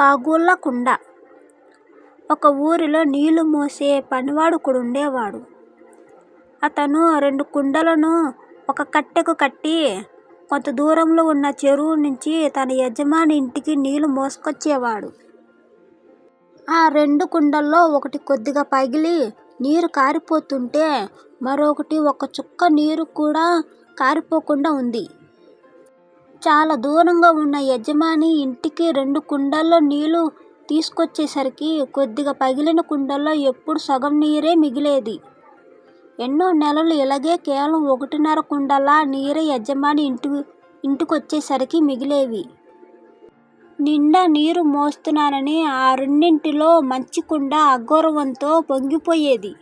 పాగుళ్ళ కుండ ఒక ఊరిలో నీళ్ళు మోసే పనివాడు ఒకడుండేవాడు. అతను రెండు కుండలను ఒక కట్టెకు కట్టి కొంత దూరంలో ఉన్న చెరువు నుంచి తన యజమాని ఇంటికి నీళ్ళు మోసుకొచ్చేవాడు. ఆ రెండు కుండల్లో ఒకటి కొద్దిగా పగిలి నీరు కారిపోతుంటే మరొకటి ఒక్క చుక్క నీరు కూడా కారిపోకుండా ఉంది. చాలా దూరంగా ఉన్న యజమాని ఇంటికి రెండు కుండల్లో నీళ్ళు తీసుకొచ్చేసరికి కొద్దిగా పగిలిన కుండలో ఎప్పుడూ సగం నీరే మిగిలేది. ఎన్నో నెలలు ఇలాగే కేవలం ఒకటిన్నర కుండలా నీరే యజమాని ఇంటికొచ్చేసరికి మిగిలేవి. నిండా నీరు మోస్తున్నానని ఆ రెండింటిలో మంచి కుండ అగౌరవంతో పొంగిపోయేది.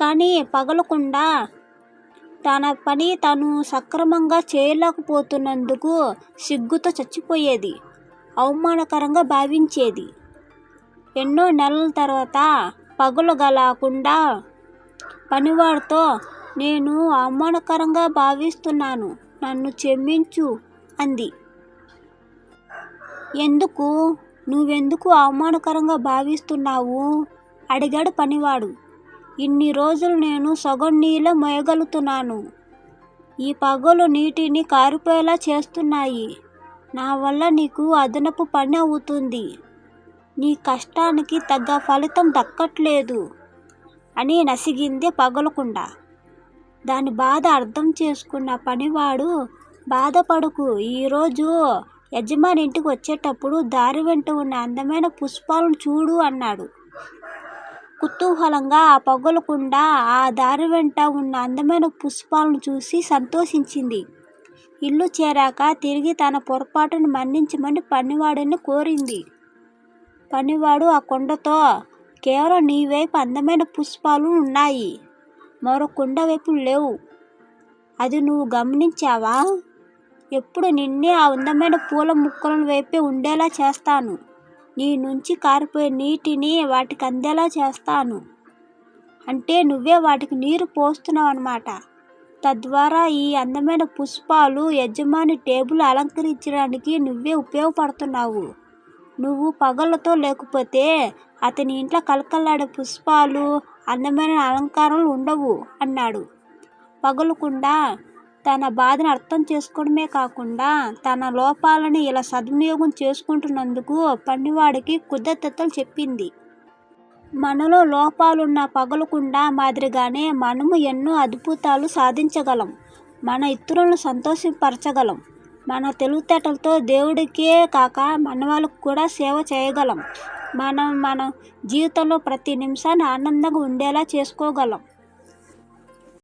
కానీ పగలకుండా తన పని తను సక్రమంగా చేయలేకపోతున్నందుకు సిగ్గుతో చచ్చిపోయేది. అవమానకరంగా భావించేది. ఎన్నో నెలల తర్వాత పగలు పనివాడితో నేను అవమానకరంగా భావిస్తున్నాను. నన్ను క్షమించు అంది. ఎందుకు? నువ్వెందుకు అవమానకరంగా భావిస్తున్నావు? అడిగాడు పనివాడు. ఇన్ని రోజులు నేను సగం నీళ్ళే మోయగలుగుతున్నాను. ఈ పగలు నీటిని కారిపోయేలా చేస్తున్నాయి. నా వల్ల నీకు అదనపు పని అవుతుంది. నీ కష్టానికి తగ్గ ఫలితం దక్కట్లేదు అని నసిగింది పగలకుండా దాని బాధ అర్థం చేసుకున్న పనివాడు బాధపడకు ఈరోజు యజమాని ఇంటికి వచ్చేటప్పుడు దారి వెంట ఉన్న అందమైన పుష్పాలను చూడు అన్నాడు. కుతూహలంగా ఆ పగలు ఆ దారి వెంట ఉన్న అందమైన పుష్పాలను చూసి సంతోషించింది. ఇల్లు చేరాక తిరిగి తన పొరపాటును మన్నించమని పనివాడిని కోరింది. పనివాడు ఆ కుండతో కేవలం నీ వైపు అందమైన పుష్పాలు ఉన్నాయి. మరో కుండ వైపు లేవు. అది నువ్వు గమనించావా? ఎప్పుడూ నిన్నే ఆ అందమైన పూల మొక్కల వైపే ఉండేలా చేస్తాను. నీ నుంచి కారిపోయే నీటిని వాటికి అందేలా చేస్తాను. అంటే నువ్వే వాటికి నీరు పోస్తున్నావు అనమాట తద్వారా ఈ అందమైన పుష్పాలు యజమాని టేబుల్ అలంకరించడానికి నువ్వే ఉపయోగపడుతున్నావు. నువ్వు పగలతో లేకపోతే అతని ఇంట్లో కలకల్లాడే పుష్పాలు, అందమైన అలంకారాలు ఉండవు అన్నాడు. పగలకుండా తన బాధను అర్థం చేసుకోవడమే కాకుండా తన లోపాలని ఇలా సద్వినియోగం చేసుకుంటున్నందుకు పనివాడికి కృతజ్ఞతలు చెప్పింది. మనలో లోపాలున్న పగలకుండా మాదిరిగానే మనము ఎన్నో అద్భుతాలు సాధించగలం. మన ఇతరులను సంతోషపరచగలం. మన తెలివితేటలతో దేవుడికే కాక మానవాళికి కూడా సేవ చేయగలం. మనం మన జీవితంలో ప్రతి నిమిషాన్ని ఆనందంగా ఉండేలా చేసుకోగలం.